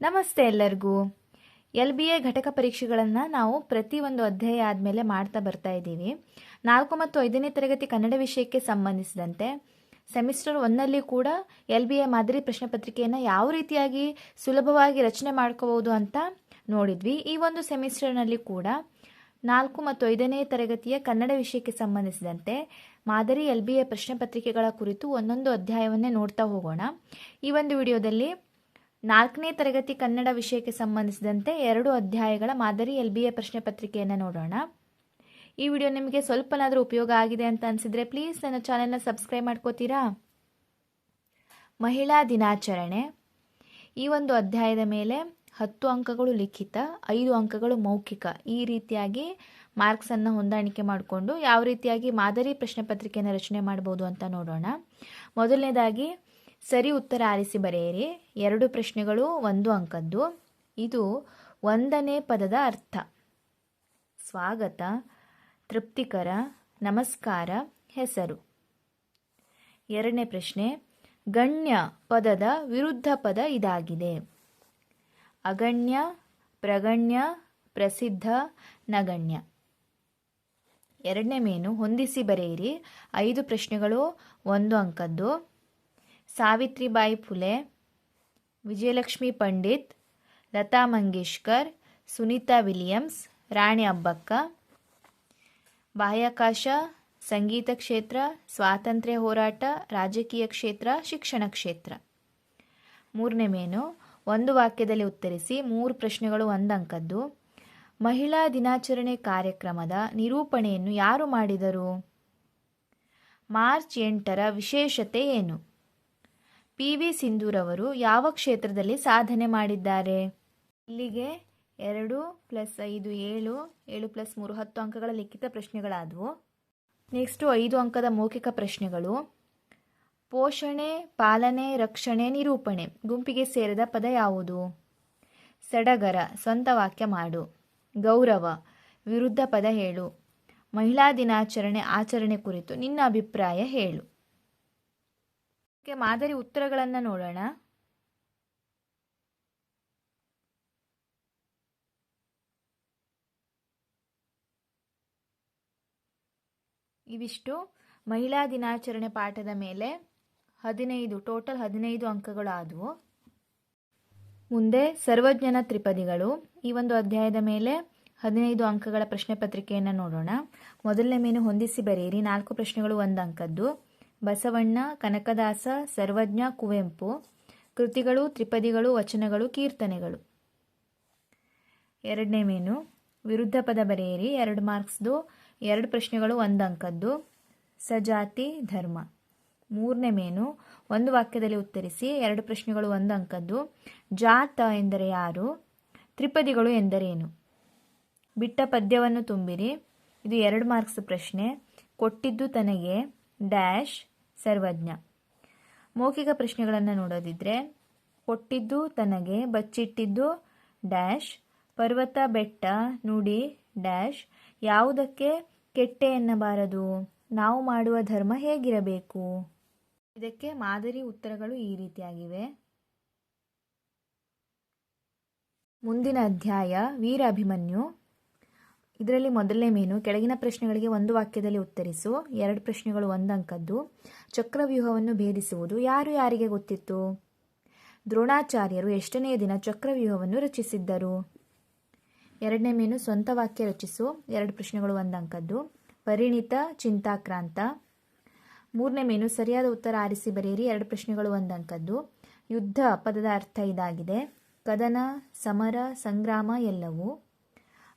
ನಮಸ್ತೆ ಎಲ್ಲರಿಗೂ. L B A ಘಟಕ ಪರೀಕ್ಷೆಗಳನ್ನು ನಾವು ಪ್ರತಿ ಒಂದು ಅಧ್ಯಾಯ ಆದಮೇಲೆ ಮಾಡ್ತಾ ಬರ್ತಾ ಇದ್ದೀವಿ. ನಾಲ್ಕು ಮತ್ತು ಐದನೇ ತರಗತಿ ಕನ್ನಡ ವಿಷಯಕ್ಕೆ ಸಂಬಂಧಿಸಿದಂತೆ ಸೆಮಿಸ್ಟರ್ ಒನ್ನಲ್ಲಿ ಕೂಡ ಎಲ್ ಬಿ ಎ ಮಾದರಿ ಪ್ರಶ್ನೆ ಪತ್ರಿಕೆಯನ್ನು ಯಾವ ರೀತಿಯಾಗಿ ಸುಲಭವಾಗಿ ರಚನೆ ಮಾಡ್ಕೋಬೋದು ಅಂತ ನೋಡಿದ್ವಿ. ಈ ಒಂದು ಸೆಮಿಸ್ಟರ್ನಲ್ಲಿ ಕೂಡ ನಾಲ್ಕು ಮತ್ತು ಐದನೇ ತರಗತಿಯ ಕನ್ನಡ ವಿಷಯಕ್ಕೆ ಸಂಬಂಧಿಸಿದಂತೆ ಮಾದರಿ ಎಲ್ ಬಿ ಎ ಪ್ರಶ್ನೆ ಪತ್ರಿಕೆಗಳ ಕುರಿತು ಒಂದೊಂದು ಅಧ್ಯಾಯವನ್ನೇ ನೋಡ್ತಾ ಹೋಗೋಣ. ಈ ಒಂದು ವಿಡಿಯೋದಲ್ಲಿ ನಾಲ್ಕನೇ ತರಗತಿ ಕನ್ನಡ ವಿಷಯಕ್ಕೆ ಸಂಬಂಧಿಸಿದಂತೆ ಎರಡು ಅಧ್ಯಾಯಗಳ ಮಾದರಿ ಎಲ್ ಬಿ ಎ ಪ್ರಶ್ನೆ ಪತ್ರಿಕೆಯನ್ನು ನೋಡೋಣ. ಈ ವಿಡಿಯೋ ನಿಮಗೆ ಸ್ವಲ್ಪನಾದರೂ ಉಪಯೋಗ ಆಗಿದೆ ಅಂತ ಅನಿಸಿದರೆ ಪ್ಲೀಸ್ ನನ್ನ ಚಾನೆಲ್ನ ಸಬ್ಸ್ಕ್ರೈಬ್ ಮಾಡ್ಕೋತೀರಾ? ಮಹಿಳಾ ದಿನಾಚರಣೆ. ಈ ಒಂದು ಅಧ್ಯಾಯದ ಮೇಲೆ ಹತ್ತು ಅಂಕಗಳು ಲಿಖಿತ, ಐದು ಅಂಕಗಳು ಮೌಖಿಕ ಈ ರೀತಿಯಾಗಿ ಮಾರ್ಕ್ಸನ್ನು ಹೊಂದಾಣಿಕೆ ಮಾಡಿಕೊಂಡು ಯಾವ ರೀತಿಯಾಗಿ ಮಾದರಿ ಪ್ರಶ್ನೆ ಪತ್ರಿಕೆಯನ್ನು ರಚನೆ ಮಾಡ್ಬೋದು ಅಂತ ನೋಡೋಣ. ಮೊದಲನೇದಾಗಿ ಸರಿ ಉತ್ತರ ಆರಿಸಿ ಬರೆಯಿರಿ. ಎರಡು ಪ್ರಶ್ನೆಗಳು, ಒಂದು ಅಂಕದ್ದು. ಇದು ಒಂದನೇ ಪದದ ಅರ್ಥ. ಸ್ವಾಗತ, ತೃಪ್ತಿಕರ, ನಮಸ್ಕಾರ, ಹೆಸರು. ಎರಡನೇ ಪ್ರಶ್ನೆ, ಗಣ್ಯ ಪದದ ವಿರುದ್ಧ ಪದ ಇದಾಗಿದೆ. ಅಗಣ್ಯ, ಪ್ರಗಣ್ಯ, ಪ್ರಸಿದ್ಧ, ನಗಣ್ಯ. ಎರಡನೇ ಮೇನು ಹೊಂದಿಸಿ ಬರೆಯಿರಿ. ಐದು ಪ್ರಶ್ನೆಗಳು, ಒಂದು ಅಂಕದ್ದು. ಸಾವಿತ್ರಿಬಾಯಿ ಫುಲೆ, ವಿಜಯಲಕ್ಷ್ಮಿ ಪಂಡಿತ್, ಲತಾ ಮಂಗೇಶ್ಕರ್, ಸುನೀತಾ ವಿಲಿಯಮ್ಸ್, ರಾಣಿ ಅಬ್ಬಕ್ಕ, ಬಾಹ್ಯಾಕಾಶ, ಸಂಗೀತ ಕ್ಷೇತ್ರ, ಸ್ವಾತಂತ್ರ್ಯ ಹೋರಾಟ, ರಾಜಕೀಯ ಕ್ಷೇತ್ರ, ಶಿಕ್ಷಣ ಕ್ಷೇತ್ರ. ಮೂರನೇ ಮೇನು, ಒಂದು ವಾಕ್ಯದಲ್ಲಿ ಉತ್ತರಿಸಿ ಮೂರು ಪ್ರಶ್ನೆಗಳು ಒಂದು ಅಂಕದ್ದು ಮಹಿಳಾ ದಿನಾಚರಣೆ ಕಾರ್ಯಕ್ರಮದ ನಿರೂಪಣೆಯನ್ನು ಯಾರು ಮಾಡಿದರು? ಮಾರ್ಚ್ ಎಂಟರ ವಿಶೇಷತೆ ಏನು? ಪಿ ವಿ ಸಿಂಧೂರವರು ಯಾವ ಕ್ಷೇತ್ರದಲ್ಲಿ ಸಾಧನೆ ಮಾಡಿದ್ದಾರೆ? ಇಲ್ಲಿಗೆ ಎರಡು ಪ್ಲಸ್ ಐದು ಏಳು ಏಳು ಪ್ಲಸ್ ಮೂರು ಹತ್ತು ಅಂಕಗಳ ಲಿಖಿತ ಪ್ರಶ್ನೆಗಳಾದವು. ನೆಕ್ಸ್ಟು ಐದು ಅಂಕದ ಮೌಖಿಕ ಪ್ರಶ್ನೆಗಳು. ಪೋಷಣೆ, ಪಾಲನೆ, ರಕ್ಷಣೆ, ನಿರೂಪಣೆ ಗುಂಪಿಗೆ ಸೇರಿದ ಪದ ಯಾವುದು? ಸಡಗರ, ಸ್ವಂತ ವಾಕ್ಯ ಮಾಡು. ಗೌರವ, ವಿರುದ್ಧ ಪದ ಹೇಳು. ಮಹಿಳಾ ದಿನಾಚರಣೆ, ಆಚರಣೆ ಕುರಿತು ನಿನ್ನ ಅಭಿಪ್ರಾಯ ಹೇಳು. ಇದಕ್ಕೆ ಮಾದರಿ ಉತ್ತರಗಳನ್ನು ನೋಡೋಣ. ಇವಿಷ್ಟು ಮಹಿಳಾ ದಿನಾಚರಣೆ ಪಾಠದ ಮೇಲೆ ಹದಿನೈದು, ಟೋಟಲ್ ಹದಿನೈದು ಅಂಕಗಳು ಆದವು ಮುಂದೆ ಸರ್ವಜ್ಞನ ತ್ರಿಪದಿಗಳು. ಈ ಒಂದು ಅಧ್ಯಾಯದ ಮೇಲೆ ಹದಿನೈದು ಅಂಕಗಳ ಪ್ರಶ್ನೆ ಪತ್ರಿಕೆಯನ್ನು ನೋಡೋಣ. ಮೊದಲನೇ ಮೇನು ಹೊಂದಿಸಿ ಬರೆಯಿರಿ. ನಾಲ್ಕು ಪ್ರಶ್ನೆಗಳು ಒಂದು ಅಂಕದ್ದು ಬಸವಣ್ಣ, ಕನಕದಾಸ, ಸರ್ವಜ್ಞ, ಕುವೆಂಪು. ಕೃತಿಗಳು, ತ್ರಿಪದಿಗಳು, ವಚನಗಳು, ಕೀರ್ತನೆಗಳು. ಎರಡನೇ ಮೇನು, ವಿರುದ್ಧ ಪದ ಬರೆಯಿರಿ. ಎರಡು ಮಾರ್ಕ್ಸ್ದು, ಎರಡು ಪ್ರಶ್ನೆಗಳು, ಒಂದು ಅಂಕದ್ದು. ಸಜಾತಿ, ಧರ್ಮ. ಮೂರನೇ ಮೇನು, ಒಂದು ವಾಕ್ಯದಲ್ಲಿ ಉತ್ತರಿಸಿ. ಎರಡು ಪ್ರಶ್ನೆಗಳು, ಒಂದು ಅಂಕದ್ದು. ಜಾತ ಎಂದರೆ ಯಾರು? ತ್ರಿಪದಿಗಳು ಎಂದರೇನು? ಬಿಟ್ಟ ಪದ್ಯವನ್ನು ತುಂಬಿರಿ. ಇದು ಎರಡು ಮಾರ್ಕ್ಸ್ ಪ್ರಶ್ನೆ. ಕೊಟ್ಟಿದ್ದು ತನಗೆ. ಡ್ಯಾಶ್ ಸರ್ವಜ್ಞ. ಮೌಖಿಕ ಪ್ರಶ್ನೆಗಳನ್ನು ನೋಡೋದಿದ್ರೆ, ಕೊಟ್ಟಿದ್ದು ತನಗೆ, ಬಚ್ಚಿಟ್ಟಿದ್ದು ಡ್ಯಾಶ್, ಪರ್ವತ ಬೆಟ್ಟ ನುಡಿ ಡ್ಯಾಶ್, ಯಾವುದಕ್ಕೆ ಕೆಟ್ಟೆ ಎನ್ನಬಾರದು, ನಾವು ಮಾಡುವ ಧರ್ಮ ಹೇಗಿರಬೇಕು? ಇದಕ್ಕೆ ಮಾದರಿ ಉತ್ತರಗಳು ಈ ರೀತಿಯಾಗಿವೆ. ಮುಂದಿನ ಅಧ್ಯಾಯ ವೀರ ಅಭಿಮನ್ಯು ಇದರಲ್ಲಿ ಮೊದಲನೇ ಮೀನು ಕೆಳಗಿನ ಪ್ರಶ್ನೆಗಳಿಗೆ ಒಂದು ವಾಕ್ಯದಲ್ಲಿ ಉತ್ತರಿಸು. ಎರಡು ಪ್ರಶ್ನೆಗಳು ಒಂದಂಕದ್ದು ಚಕ್ರವ್ಯೂಹವನ್ನು ಭೇದಿಸುವುದು ಯಾರು ಯಾರಿಗೆ ಗೊತ್ತಿತ್ತು? ದ್ರೋಣಾಚಾರ್ಯರು ಎಷ್ಟನೆಯ ದಿನ ಚಕ್ರವ್ಯೂಹವನ್ನು ರಚಿಸಿದ್ದರು? ಎರಡನೇ ಮೀನು ಸ್ವಂತ ವಾಕ್ಯ ರಚಿಸು. ಎರಡು ಪ್ರಶ್ನೆಗಳು ಒಂದಂಕದ್ದು ಪರಿಣಿತ, ಚಿಂತಾಕ್ರಾಂತ. ಮೂರನೇ ಮೀನು ಸರಿಯಾದ ಉತ್ತರ ಆರಿಸಿ ಬರೆಯಿರಿ. ಎರಡು ಪ್ರಶ್ನೆಗಳು ಒಂದಂಕದ್ದು ಯುದ್ಧ ಪದದ ಅರ್ಥ ಇದಾಗಿದೆ. ಕದನ, ಸಮರ, ಸಂಗ್ರಾಮ ಎಲ್ಲವೂ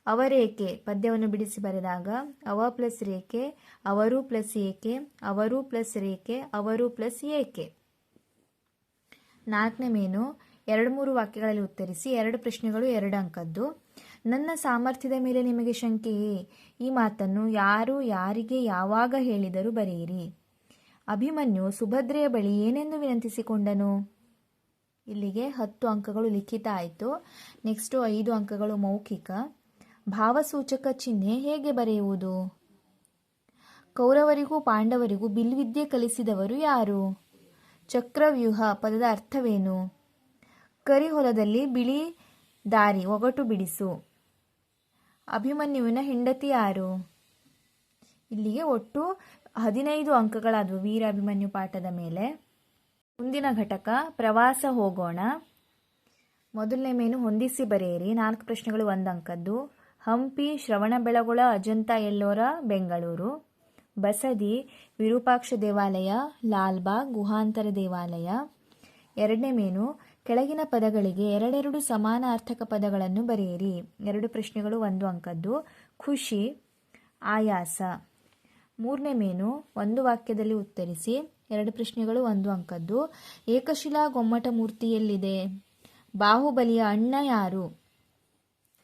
ಅವರೇಕೆ? ಪದ್ಯವನ್ನು ಬಿಡಿಸಿ ಬರೆದಾಗ, ಅವ ಪ್ಲಸ್ ರೇಖೆ ಅವರು ಪ್ಲಸ್ ಏಕೆ, ಅವರು ಪ್ಲಸ್ ರೇಖೆ ಅವರು ಪ್ಲಸ್ ಏಕೆ? ನಾಲ್ಕನೇ ಮೇನು, ಎರಡು ಮೂರು ವಾಕ್ಯಗಳಲ್ಲಿ ಉತ್ತರಿಸಿ, ಎರಡು ಪ್ರಶ್ನೆಗಳು, ಎರಡು ಅಂಕದ್ದು. ನನ್ನ ಸಾಮರ್ಥ್ಯದ ಮೇಲೆ ನಿಮಗೆ ಶಂಕೆಯೇ ಈ ಮಾತನ್ನು ಯಾರು ಯಾರಿಗೆ ಯಾವಾಗ ಹೇಳಿದರೂ ಬರೆಯಿರಿ. ಅಭಿಮನ್ಯು, ಸುಭದ್ರೆಯ ಬಳಿ ಏನೆಂದು ವಿನಂತಿಸಿಕೊಂಡನು? ಇಲ್ಲಿಗೆ ಹತ್ತು ಅಂಕಗಳು ಲಿಖಿತ ಆಯಿತು. ನೆಕ್ಸ್ಟು ಐದು ಅಂಕಗಳು ಮೌಖಿಕ. ಭಾವಸೂಚಕ ಚಿಹ್ನೆ ಹೇಗೆ ಬರೆಯುವುದು? ಕೌರವರಿಗೂ ಪಾಂಡವರಿಗೂ ಬಿಲ್ವಿದ್ಯೆ ಕಲಿಸಿದವರು ಯಾರು? ಚಕ್ರವ್ಯೂಹ ಪದದ ಅರ್ಥವೇನು? ಕರಿ ಹೊಲದಲ್ಲಿ ಬಿಳಿ ದಾರಿ ಒಗಟು ಬಿಡಿಸು. ಅಭಿಮನ್ಯುವಿನ ಹೆಂಡತಿ ಯಾರು? ಇಲ್ಲಿಗೆ ಒಟ್ಟು ಹದಿನೈದು ಅಂಕಗಳಾದವು ವೀರ ಅಭಿಮನ್ಯು ಪಾಠದ ಮೇಲೆ. ಮುಂದಿನ ಘಟಕ, ಪ್ರವಾಸ ಹೋಗೋಣ. ಮೊದಲನೇ ಮೇನು ಹೊಂದಿಸಿ ಬರೆಯಿರಿ. ನಾಲ್ಕು ಪ್ರಶ್ನೆಗಳು ಒಂದು ಅಂಕದ್ದು ಹಂಪಿ ಶ್ರವಣಬೆಳಗೊಳ ಅಜಂತ ಎಲ್ಲೋರ, ಬೆಂಗಳೂರು. ಬಸದಿ ವಿರೂಪಾಕ್ಷ ದೇವಾಲಯ, ಲಾಲ್ಬಾಗ್ ಗುಹಾಂತರ ದೇವಾಲಯ. ಎರಡನೇ ಮೇನು, ಕೆಳಗಿನ ಪದಗಳಿಗೆ ಎರಡೆರಡು ಸಮಾನಾರ್ಥಕ ಪದಗಳನ್ನು ಬರೆಯಿರಿ. ಎರಡು ಪ್ರಶ್ನೆಗಳು, ಒಂದು ಅಂಕದ್ದು. ಖುಷಿ, ಆಯಾಸ. ಮೂರನೇ ಮೇನು, ಒಂದು ವಾಕ್ಯದಲ್ಲಿ ಉತ್ತರಿಸಿ. ಎರಡು ಪ್ರಶ್ನೆಗಳು, ಒಂದು ಅಂಕದ್ದು. ಏಕಶಿಲಾ ಗೊಮ್ಮಟ ಮೂರ್ತಿಯಲ್ಲಿದೆ. ಬಾಹುಬಲಿಯ ಅಣ್ಣ ಯಾರು?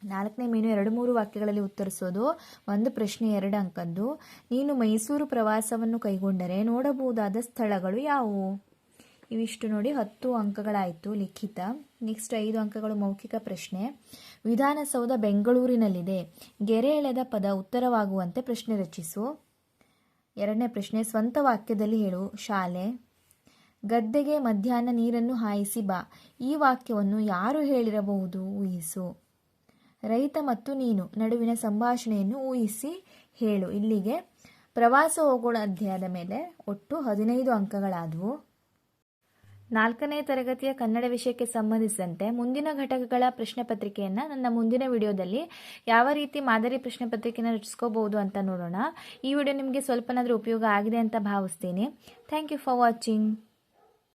ನಾಲ್ಕನೇ ಮೀನು ಎರಡು ಮೂರು ವಾಕ್ಯಗಳಲ್ಲಿ ಉತ್ತರಿಸೋದು. ಒಂದು ಪ್ರಶ್ನೆ ಎರಡು ಅಂಕದ್ದು. ನೀನು ಮೈಸೂರು ಪ್ರವಾಸವನ್ನು ಕೈಗೊಂಡರೆ ನೋಡಬಹುದಾದ ಸ್ಥಳಗಳು ಯಾವುವು? ಇವಿಷ್ಟು ನೋಡಿ ಹತ್ತು ಅಂಕಗಳಾಯಿತು ಲಿಖಿತ. ನೆಕ್ಸ್ಟ್ ಐದು ಅಂಕಗಳು ಮೌಖಿಕ ಪ್ರಶ್ನೆ. ವಿಧಾನಸೌಧ ಬೆಂಗಳೂರಿನಲ್ಲಿದೆ. ಗೆರೆ ಎಳೆದ ಪದ ಉತ್ತರವಾಗುವಂತೆ ಪ್ರಶ್ನೆ ರಚಿಸು. ಎರಡನೇ ಪ್ರಶ್ನೆ, ಸ್ವಂತ ವಾಕ್ಯದಲ್ಲಿ ಹೇಳು. ಶಾಲೆ. ಗದ್ದೆಗೆ ಮಧ್ಯಾಹ್ನ ನೀರನ್ನು ಹಾಯಿಸಿ ಬಾ. ಈ ವಾಕ್ಯವನ್ನು ಯಾರು ಹೇಳಿರಬಹುದು? ಊಹಿಸು. ರೈತ ಮತ್ತು ನೀನು ನಡುವಿನ ಸಂಭಾಷಣೆಯನ್ನು ಊಹಿಸಿ ಹೇಳು. ಇಲ್ಲಿಗೆ ಪ್ರವಾಸ ಹೋಗೋಣ ಅಧ್ಯಾಯದ ಮೇಲೆ ಒಟ್ಟು ಹದಿನೈದು ಅಂಕಗಳಾದವು. ನಾಲ್ಕನೇ ತರಗತಿಯ ಕನ್ನಡ ವಿಷಯಕ್ಕೆ ಸಂಬಂಧಿಸಿದಂತೆ ಮುಂದಿನ ಘಟಕಗಳ ಪ್ರಶ್ನೆ ಪತ್ರಿಕೆಯನ್ನು ನನ್ನ ಮುಂದಿನ ವಿಡಿಯೋದಲ್ಲಿ ಯಾವ ರೀತಿ ಮಾದರಿ ಪ್ರಶ್ನೆ ಪತ್ರಿಕೆಯನ್ನು ರಚಿಸ್ಕೋಬಹುದು ಅಂತ ನೋಡೋಣ. ಈ ವಿಡಿಯೋ ನಿಮಗೆ ಸ್ವಲ್ಪನಾದರೂ ಉಪಯೋಗ ಆಗಿದೆ ಅಂತ ಭಾವಿಸ್ತೀನಿ. Thank you for watching